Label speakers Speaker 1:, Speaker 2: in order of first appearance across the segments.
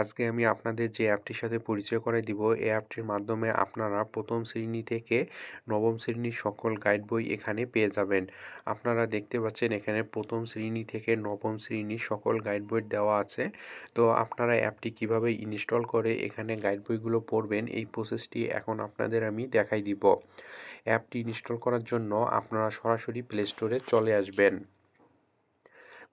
Speaker 1: আজকে আমি আপনাদের যে অ্যাপটির সাথে পরিচয় করে দিব, এই অ্যাপটির মাধ্যমে আপনারা প্রথম শ্রেণি থেকে নবম শ্রেণির সকল গাইড বই এখানে পেয়ে যাবেন। আপনারা দেখতে পাচ্ছেন এখানে প্রথম শ্রেণি থেকে নবম শ্রেণির সকল গাইড বই দেওয়া আছে। তো আপনারা অ্যাপটি কীভাবে ইনস্টল করে এখানে গাইড বইগুলো পড়বেন, এই প্রসেসটি এখন আপনাদের আমি দেখাই দিব। অ্যাপটি ইনস্টল করার জন্য আপনারা সরাসরি প্লে স্টোরে চলে আসবেন।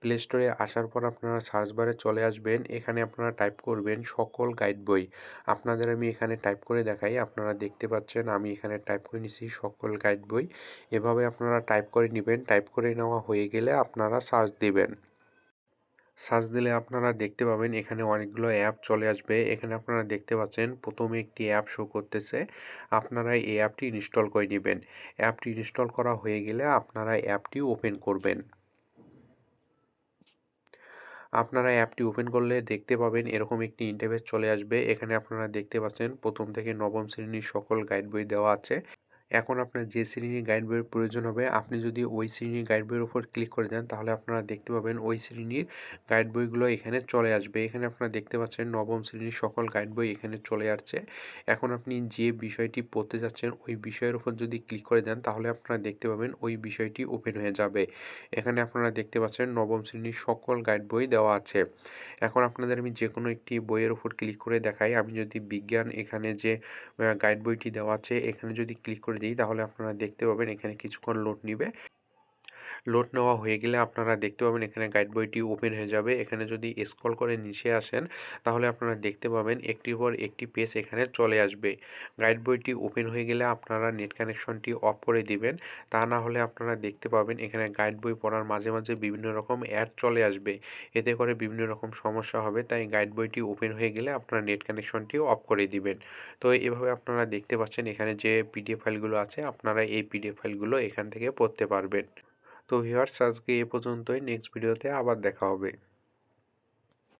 Speaker 1: প্লে স্টোরে আসার পর আপনারা সার্চ বারে চলে আসবেন। এখানে আপনারা টাইপ করবেন সকল গাইড বই। আপনাদের আমি এখানে টাইপ করে দেখাই। আপনারা দেখতে পাচ্ছেন আমি এখানে টাইপ করে নিছি সকল গাইড বই। এভাবে আপনারা টাইপ করে নেবেন। টাইপ করে নেওয়া হয়ে গেলে আপনারা সার্চ দিবেন। সার্চ দিলে আপনারা দেখতে পাবেন এখানে অনেকগুলো অ্যাপ চলে আসবে। এখানে আপনারা দেখতে পাচ্ছেন প্রথমে একটি অ্যাপ শো করতেছে। আপনারা এই অ্যাপটি ইনস্টল করে নেবেন। অ্যাপটি ইনস্টল করা হয়ে গেলে আপনারা অ্যাপটি ওপেন করবেন। আপনারা অ্যাপটি ওপেন করলে দেখতে পাবেন এরকম একটি ইন্টারভেস চলে আসবে। এখানে আপনারা দেখতে পাচ্ছেন প্রথম থেকে নবম শ্রেণির সকল গাইড বই দেওয়া আছে। এখন আপনার যে শ্রেণির গাইড বইয়ের প্রয়োজন হবে, আপনি যদি ওই শ্রেণির গাইড বইয়ের উপর ক্লিক করে দেন, তাহলে আপনারা দেখতে পাবেন ওই শ্রেণির গাইড বইগুলো এখানে চলে আসবে। এখানে আপনারা দেখতে পাচ্ছেন নবম শ্রেণির সকল গাইড বই এখানে চলে আসছে। এখন আপনি যে বিষয়টি পড়তে যাচ্ছেন, ওই বিষয়ের উপর যদি ক্লিক করে দেন, তাহলে আপনারা দেখতে পাবেন ওই বিষয়টি ওপেন হয়ে যাবে। এখানে আপনারা দেখতে পাচ্ছেন নবম শ্রেণির সকল গাইড বই দেওয়া আছে। এখন আপনাদের আমি যে কোনো একটি বইয়ের উপর ক্লিক করে দেখাই। আমি যদি বিজ্ঞান এখানে যে গাইড বইটি দেওয়া আছে, এখানে যদি ক্লিক করে দিই তাহলে আপনারা দেখতে পাবেন এখানে কিছুক্ষণ লোড নিবে। লোড নেওয়া হয়ে গেলে আপনারা দেখতে পাবেন এখানে গাইড বইটি ওপেন হয়ে যাবে। এখানে যদি স্ক্রল করে নিচে আসেন, তাহলে আপনারা দেখতে পাবেন একটির পর একটি পেজ এখানে চলে আসবে। গাইড বইটি ওপেন হয়ে গেলে আপনারা নেট কানেকশনটি অফ করে দিবেন। তা না হলে আপনারা দেখতে পাবেন এখানে গাইড বই পড়ার মাঝে মাঝে বিভিন্ন রকম অ্যাড চলে আসবে। এতে করে বিভিন্ন রকম সমস্যা হবে। তাই গাইড বইটি ওপেন হয়ে গেলে আপনারা নেট কানেকশনটি অফ করে দিবেন। তো এভাবে আপনারা দেখতে পাচ্ছেন এখানে যে পিডিএফ ফাইলগুলো আছে, আপনারা এই পিডিএফ ফাইলগুলো এখান থেকে পড়তে পারবেন। তো ভিউয়ার্স আজকে এ পর্যন্তই। নেক্সট ভিডিওতে আবার দেখা হবে।